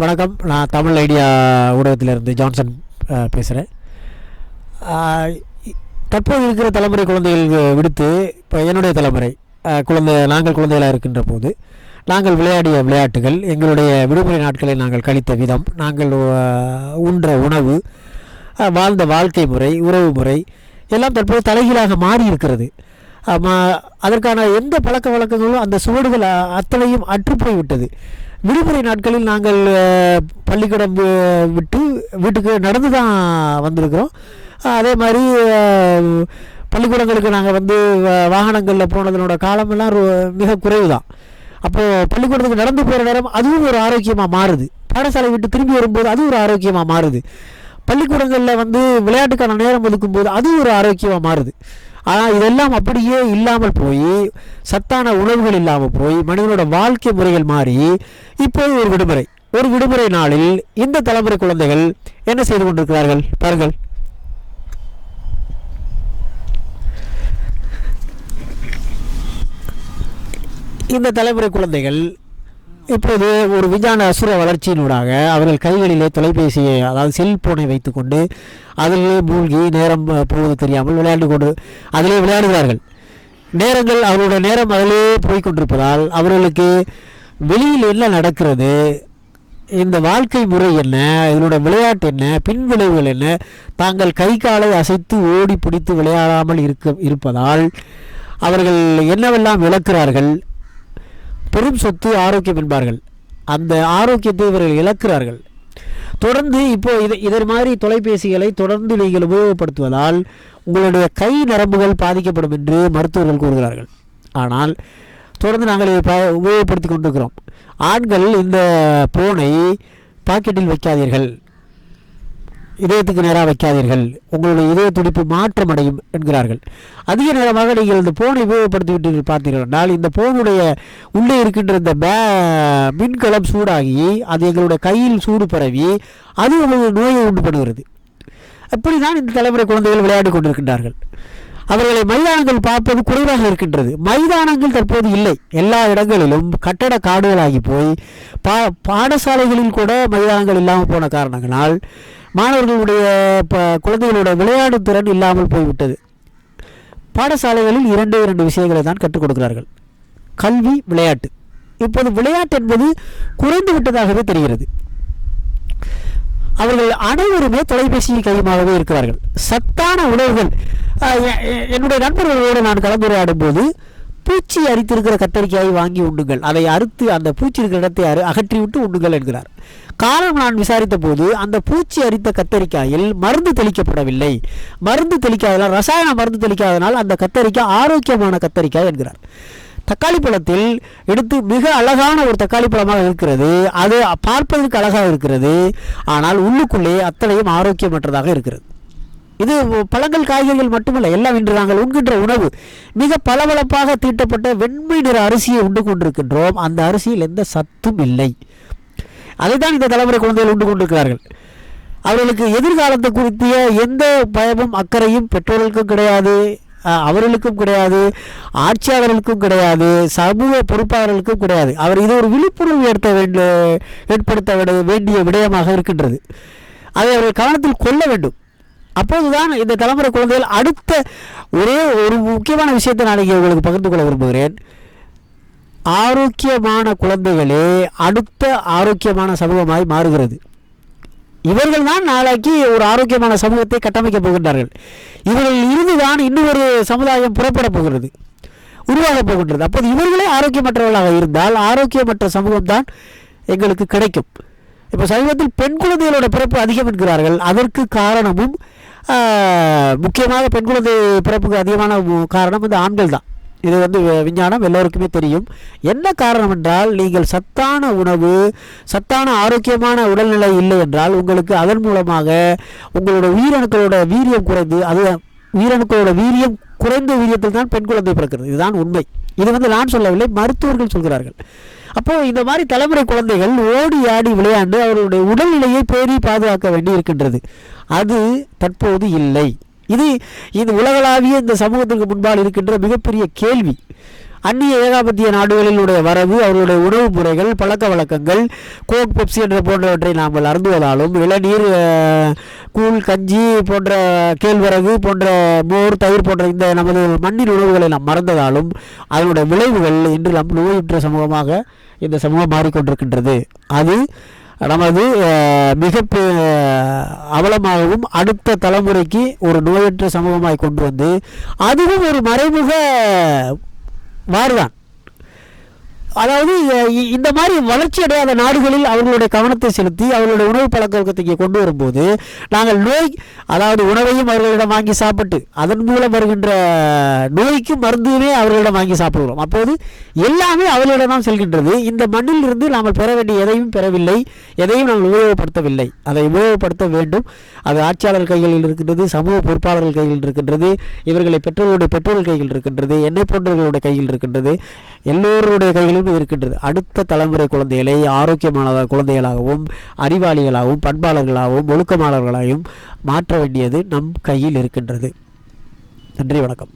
வணக்கம். நான் Tamil idea ஊடகத்திலிருந்து Johnson பேசுகிறேன் தற்போது இருக்கிற தலைமுறை குழந்தைகள் விடுத்து இப்போ என்னுடைய தலைமுறை குழந்தை நாங்கள் குழந்தைகளாக இருக்கின்ற போது நாங்கள் விளையாடிய விளையாட்டுகள் எங்களுடைய விடுமுறை நாட்களை நாங்கள் கழித்த விதம் நாங்கள் உண்ற உணவு வாழ்ந்த வாழ்க்கை முறை உறவு முறை எல்லாம் தற்போது தலைகீழாக மாறி இருக்கிறது. அதற்கான எந்த பழக்க வழக்கங்களும் அந்த சுவடுகள் அத்தனையும் அற்றுப்போய் விட்டது விடுமுறை நாட்களில் நாங்கள் பள்ளிக்கூடம் விட்டு வீட்டுக்கு நடந்து தான் வந்திருக்கிறோம். அதே மாதிரி பள்ளிக்கூடங்களுக்கு நாங்கள் வந்து வ- வாகனங்களில் போனதனோட காலமெல்லாம் மிக குறைவு தான் அப்போது பள்ளிக்கூடத்துக்கு நடந்து போகிற நேரம் அதுவும் ஒரு ஆரோக்கியமாக மாறுது. பாடசாலை விட்டு திரும்பி வரும்போது அது ஒரு ஆரோக்கியமாக மாறுது. பள்ளிக்கூடங்களில் வந்து விளையாட்டுக்கான நேரம் ஒதுக்கும்போது அதுவும் ஒரு ஆரோக்கியமாக மாறுது. ஆனால் இதெல்லாம் அப்படியே இல்லாமல் போய் சத்தான உணவுகள் இல்லாமல் போய் மனிதனோட வாழ்க்கை முறைகள் மாறி இப்போது ஒரு விடுமுறை. ஒரு விடுமுறை நாளில் இந்த தலைமுறை குழந்தைகள் என்ன செய்து கொண்டிருக்கிறார்கள்? பாருங்கள். இந்த தலைமுறை குழந்தைகள் இப்போது ஒரு விஞ்ஞான அசுர வளர்ச்சியினூடாக அவர்கள் கைகளிலே தொலைபேசியை அதாவது செல்போனை வைத்துக்கொண்டு அதிலே மூழ்கி நேரம் போவது தெரியாமல் விளையாண்டு கொண்டு அதிலே விளையாடுகிறார்கள். நேரங்கள் அவர்களோட நேரம் அதிலே போய்கொண்டிருப்பதால் அவர்களுக்கு வெளியில் என்ன நடக்கிறது இந்த வாழ்க்கை முறை என்ன இதனோட விளையாட்டு என்ன பின்விளைவுகள் என்ன தாங்கள் கை காலை அசைத்து ஓடி பிடித்து விளையாடாமல் இருக்க இருப்பதால் அவர்கள் என்னவெல்லாம் இழக்கிறார்கள் பெரும் சொத்து ஆரோக்கியம் என்பார்கள். அந்த ஆரோக்கியத்தை இவர்கள் இழக்கிறார்கள். தொடர்ந்து இப்போ இது இதர் மாதிரி தொலைபேசிகளை தொடர்ந்து நீங்கள் உபயோகப்படுத்துவதால் உங்களுடைய கை நரம்புகள் பாதிக்கப்படும் என்று மருத்துவர்கள் கூறுகிறார்கள். ஆனால் தொடர்ந்து நாங்கள் இதை ப- உபயோகப்படுத்தி கொண்டிருக்கிறோம். ஆண்கள் இந்த போனை பாக்கெட்டில் வைக்காதீர்கள். இதயத்துக்கு நேராக வைக்காதீர்கள். உங்களுடைய இதய துடிப்பு மாற்றமடையும் என்கிறார்கள். அதிக நேரமாக நீங்கள் இந்த போனை உபயோகப்படுத்தி விட்டு பார்த்தீர்கள் என்றால் இந்த போனுடைய உள்ளே இருக்கின்ற இந்த பே மின்கலம் சூடாகி அது எங்களுடைய கையில் சூடு பரவி அது உங்களுக்கு நோயை உண்டு பண்ணுகிறது. அப்படி தான் இந்த தலைமுறை குழந்தைகள் விளையாடி கொண்டிருக்கின்றார்கள். அவர்களை மைதானங்கள் பார்ப்பது குறைவாக இருக்கின்றது. மைதானங்கள் தற்போது இல்லை. எல்லா இடங்களிலும் கட்டட காடுகளாகி போய் பா பாடசாலைகளில் கூட மைதானங்கள் இல்லாமல் போன காரணங்களால் மாணவர்களுடைய ப குழந்தைகளோட விளையாடும் திறன் இல்லாமல் போய்விட்டது. பாடசாலைகளில் இரண்டு இரண்டு விஷயங்களை தான் கற்றுக் கொடுக்கிறார்கள். கல்வி விளையாட்டு. இப்போது விளையாட்டு என்பது குறைந்து விட்டதாகவே தெரிகிறது. அவர்கள் அனைவருமே தொலைபேசியில் கையுமாகவே இருக்கிறார்கள். சத்தான உணவுகள் எ- என்னுடைய நண்பர்களோடு நான் கலந்துரையாடும் போது பூச்சி அரித்திருக்கிற கத்தரிக்காயை வாங்கி உண்ணுங்கள். அதை அறுத்து அந்த பூச்சி இருக்கிற இடத்தை அறு அகற்றிவிட்டு உண்ணுங்கள் என்கிறார். காரணம் நான் விசாரித்த போது அந்த பூச்சி அரித்த கத்தரிக்காயில் மருந்து தெளிக்கப்படவில்லை. மருந்து தெளிக்காதனால் ரசாயன மருந்து தெளிக்காதனால் அந்த கத்தரிக்காய் ஆரோக்கியமான கத்தரிக்காய் என்கிறார். தக்காளி பழத்தில் எடுத்து மிக அழகான ஒரு தக்காளி பழமாக இருக்கிறது. அது பார்ப்பதற்கு அழகாக இருக்கிறது. ஆனால் உள்ளுக்குள்ளே அத்தனையும் ஆரோக்கியமற்றதாக இருக்கிறது. இது பழங்கள் காய்கறிகள் மட்டுமல்ல எல்லாம் இன்று நாங்கள் உண்கின்ற உணவு. மிக பளபளப்பாக தீட்டப்பட்ட வெண்மை நிற அரிசியை உண்டு கொண்டிருக்கின்றோம். அந்த அரிசியில் எந்த சத்தும் இல்லை. அதைத்தான் இந்த தலைமுறை குழந்தைகள் உண்டு கொண்டிருக்கிறார்கள். அவர்களுக்கு எதிர்காலத்தை குறித்திய எந்த பயமும் அக்கறையும் பெற்றோர்களுக்கும் கிடையாது அவர்களுக்கும் கிடையாது ஆட்சியாளர்களுக்கும் கிடையாது சமூக பொறுப்பாளர்களுக்கும் கிடையாது. அவர் இது ஒரு விழிப்புணர்வு ஏற்பட வேண்டிய ஏற்படுத்த வேண்டிய விடயமாக இருக்கின்றது. அதை அவர்கள் கவனத்தில் கொள்ள வேண்டும். அப்போதுதான் இந்த தலைமுறை குழந்தைகள் அடுத்த ஒரே ஒரு முக்கியமான விஷயத்தை நான் இங்கே உங்களுக்கு பகிர்ந்து கொள்ள விரும்புகிறேன். ஆரோக்கியமான குழந்தைகளே அடுத்த ஆரோக்கியமான சமூகமாய் மாறுகிறது. இவர்கள் தான் நாளைக்கு ஒரு ஆரோக்கியமான சமூகத்தை கட்டமைக்கப் போகின்றார்கள். இவர்கள் இருந்துதான் இன்னொரு சமுதாயம் புறப்பட போகிறது உருவாகப் போகின்றது. அப்போது இவர்களே ஆரோக்கியமற்றவர்களாக இருந்தால் ஆரோக்கியமற்ற சமூகம் தான் எங்களுக்கு கிடைக்கும். இப்போ சமீபத்தில் பெண் குழந்தைகளோட பிறப்பு அதிகம் என்கிறார்கள். அதற்கு காரணமும் முக்கியமாக பெண் குழந்தை பிறப்புக்கு அதிகமான காரணம் இந்த ஆண்கள் தான். இது வந்து விஞ்ஞானம் எல்லோருக்குமே தெரியும். என்ன காரணம் என்றால் நீங்கள் சத்தான உணவு சத்தான ஆரோக்கியமான உடல்நிலை இல்லை என்றால் உங்களுக்கு அதன் மூலமாக உங்களோட உயிரணுக்களோட வீரியம் குறைந்து அது உயிரணுக்களோட வீரியம் குறைந்த வீரியத்தில் தான் பெண் குழந்தை பிறக்கிறது. இதுதான் உண்மை. இது வந்து நான் சொல்லவில்லை மருத்துவர்கள் சொல்கிறார்கள். அப்போ இந்த மாதிரி தலைமுறை குழந்தைகள் ஓடி ஆடி விளையாண்டு அவர்களுடைய உடல்நிலையை பேணி பாதுகாக்க வேண்டி இருக்கின்றது அது தற்போது இல்லை. இது இது உலகளாவிய இந்த சமூகத்திற்கு முன்பால் இருக்கின்ற மிகப்பெரிய கேள்வி. அந்நிய ஏகாபத்திய நாடுகளினுடைய வரவு அவர்களுடைய உணவு முறைகள் பழக்க வழக்கங்கள் கோக் பெப்சி என்ற போன்றவற்றை நாம் அருந்துவதாலும் இளநீர் கூழ் கஞ்சி போன்ற கேழ்வரகு போன்ற மோர் தயிர் போன்ற இந்த நமது மண்ணின் உணவுகளை நாம் மறந்ததாலும் அதனுடைய விளைவுகள் இன்று நம் நோயுற்ற சமூகமாக இந்த சமூகம் மாறிக்கொண்டிருக்கின்றது. அது நமது மிக அவலமாகவும் அடுத்த தலைமுறைக்கு ஒரு நோயற்ற சமூகமாய் கொண்டு வந்து அதுவும் ஒரு மறைமுக மாறுதான் அதாவது இ- இந்த மாதிரி வளர்ச்சி அடையாத நாடுகளில் அவர்களுடைய கவனத்தை செலுத்தி அவர்களுடைய உணவு பழக்க வழக்கத்தை இங்கே கொண்டு வரும்போது நாங்கள் நோய் அதாவது உணவையும் அவர்களிடம் வாங்கி சாப்பிட்டு அதன் மூலம் வருகின்ற நோய்க்கு மருந்துமே அவர்களிடம் வாங்கி சாப்பிடுகிறோம். அப்போது எல்லாமே அவர்களிடம் தான் செல்கின்றது. இந்த மண்ணில் இருந்து நாம் பெற வேண்டிய எதையும் பெறவில்லை. எதையும் நாங்கள் உபயோகப்படுத்தவில்லை. அதை உபயோகப்படுத்த வேண்டும். அது ஆட்சியாளர் கைகளில் இருக்கின்றது சமூக பொறுப்பாளர்கள் கையில் இருக்கின்றது இவர்களை பெற்றோர்களுடைய பெற்றோர்கள் கையில் இருக்கின்றது என்னை போன்றவர்களுடைய கையில் இருக்கின்றது எல்லோருடைய கைகளிலும் இருக்கின்றது. அடுத்த தலைமுறை குழந்தைகளை ஆரோக்கியமான குழந்தைகளாகவும் அறிவாளிகளாகவும் பண்பாளர்களாகவும் ஒழுக்கமாளர்களாகவும் மாற்ற வேண்டியது நம் கையில் இருக்கின்றது. நன்றி வணக்கம்.